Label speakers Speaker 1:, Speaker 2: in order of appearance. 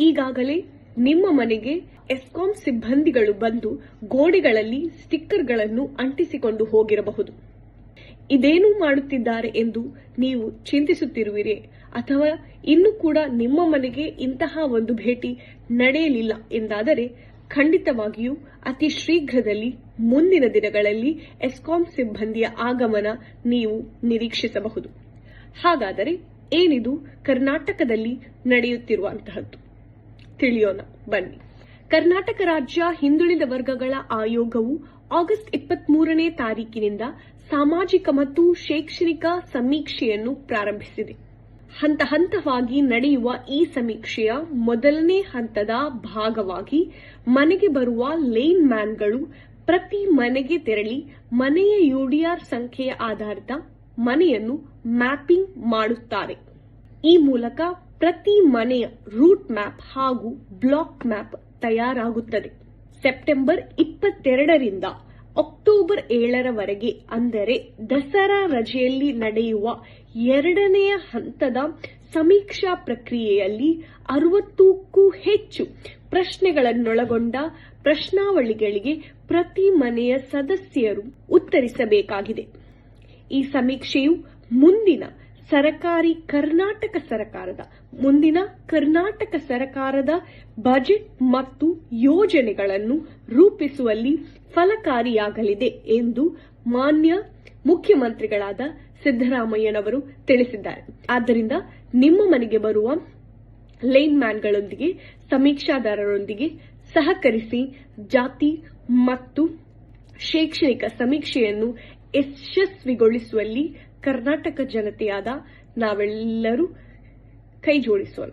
Speaker 1: ಈಗಾಗಲೇ ನಿಮ್ಮ ಮನೆಗೆ ಎಸ್ಕಾಂ ಸಿಬ್ಬಂದಿಗಳು ಬಂದು ಗೋಡೆಗಳಲ್ಲಿ ಸ್ಟಿಕ್ಕರ್ಗಳನ್ನು ಅಂಟಿಸಿಕೊಂಡು ಹೋಗಿರಬಹುದು. ಇದೇನು ಮಾಡುತ್ತಿದ್ದಾರೆ ಎಂದು ನೀವು ಚಿಂತಿಸುತ್ತಿರುವಿರಿ? ಅಥವಾ ಇನ್ನು ಕೂಡ ನಿಮ್ಮ ಮನೆಗೆ ಇಂತಹ ಒಂದು ಭೇಟಿ ನಡೆಯಲಿಲ್ಲ ಎಂದಾದರೆ ಖಂಡಿತವಾಗಿಯೂ ಅತಿ ಶೀಘ್ರದಲ್ಲಿ ಮುಂದಿನ ದಿನಗಳಲ್ಲಿ ಎಸ್ಕಾಂ ಸಿಬ್ಬಂದಿಯ ಆಗಮನ ನೀವು ನಿರೀಕ್ಷಿಸಬಹುದು. ಹಾಗಾದರೆ ಏನಿದು ಕರ್ನಾಟಕದಲ್ಲಿ ನಡೆಯುತ್ತಿರುವಂತಹದ್ದು? ತಿಳಿಯೋಣ. ಬನ್ನಿ. ಕರ್ನಾಟಕ ರಾಜ್ಯ ಹಿಂದುಳಿದ ವರ್ಗಗಳ ಆಯೋಗವು ಆಗಸ್ಟ್ ಇಪ್ಪತ್ಮೂರನೇ ತಾರೀಕಿನಿಂದ ಸಾಮಾಜಿಕ ಮತ್ತು ಶೈಕ್ಷಣಿಕ ಸಮೀಕ್ಷೆಯನ್ನು ಪ್ರಾರಂಭಿಸಿದೆ. ಹಂತ ಹಂತವಾಗಿ ನಡೆಯುವ ಈ ಸಮೀಕ್ಷೆಯ ಮೊದಲನೇ ಹಂತದ ಭಾಗವಾಗಿ ಮನೆಗೆ ಬರುವ ಲೈನ್ ಮ್ಯಾನ್ಗಳು ಪ್ರತಿ ಮನೆಗೆ ತೆರಳಿ ಮನೆಯ ಯುಡಿಆರ್ ಸಂಖ್ಯೆಯ ಆಧಾರಿತ ಮನೆಯನ್ನು ಮ್ಯಾಪಿಂಗ್ ಮಾಡುತ್ತಾರೆ. ಈ ಮೂಲಕ ಪ್ರತಿ ಮನೆಯ ರೂಟ್ ಮ್ಯಾಪ್ ಹಾಗೂ ಬ್ಲಾಕ್ ಮ್ಯಾಪ್ ತಯಾರಾಗುತ್ತದೆ. ಸೆಪ್ಟೆಂಬರ್ ಇಪ್ಪತ್ತೆರಡರಿಂದ ಅಕ್ಟೋಬರ್ ಏಳರವರೆಗೆ, ಅಂದರೆ ದಸರಾ ರಜೆಯಲ್ಲಿ ನಡೆಯುವ ಎರಡನೆಯ ಹಂತದ ಸಮೀಕ್ಷಾ ಪ್ರಕ್ರಿಯೆಯಲ್ಲಿ ಅರವತ್ತಕ್ಕೂ ಹೆಚ್ಚು ಪ್ರಶ್ನೆಗಳನ್ನೊಳಗೊಂಡ ಪ್ರಶ್ನಾವಳಿಗಳಿಗೆ ಪ್ರತಿ ಮನೆಯ ಸದಸ್ಯರು ಉತ್ತರಿಸಬೇಕಾಗಿದೆ. ಈ ಸಮೀಕ್ಷೆಯು ಮುಂದಿನ ಸರಕಾರಿ ಕರ್ನಾಟಕ ಸರಕಾರದ, ಮುಂದಿನ ಕರ್ನಾಟಕ ಸರಕಾರದ ಬಜೆಟ್ ಮತ್ತು ಯೋಜನೆಗಳನ್ನು ರೂಪಿಸುವಲ್ಲಿ ಫಲಕಾರಿಯಾಗಲಿದೆ ಎಂದು ಮಾನ್ಯ ಮುಖ್ಯಮಂತ್ರಿಗಳಾದ ಸಿದ್ದರಾಮಯ್ಯನವರು ತಿಳಿಸಿದ್ದಾರೆ. ಆದ್ದರಿಂದ ನಿಮ್ಮ ಮನೆಗೆ ಬರುವ ಲೈನ್ ಮ್ಯಾನ್ಗಳೊಂದಿಗೆ, ಸಮೀಕ್ಷಾದಾರರೊಂದಿಗೆ ಸಹಕರಿಸಿ ಜಾತಿ ಮತ್ತು ಶೈಕ್ಷಣಿಕ ಸಮೀಕ್ಷೆಯನ್ನು ಯಶಸ್ವಿಗೊಳಿಸುವಲ್ಲಿ ಕರ್ನಾಟಕ ಜನತೆಯಾದ ನಾವೆಲ್ಲರೂ ಕೈ ಜೋಡಿಸೋಣ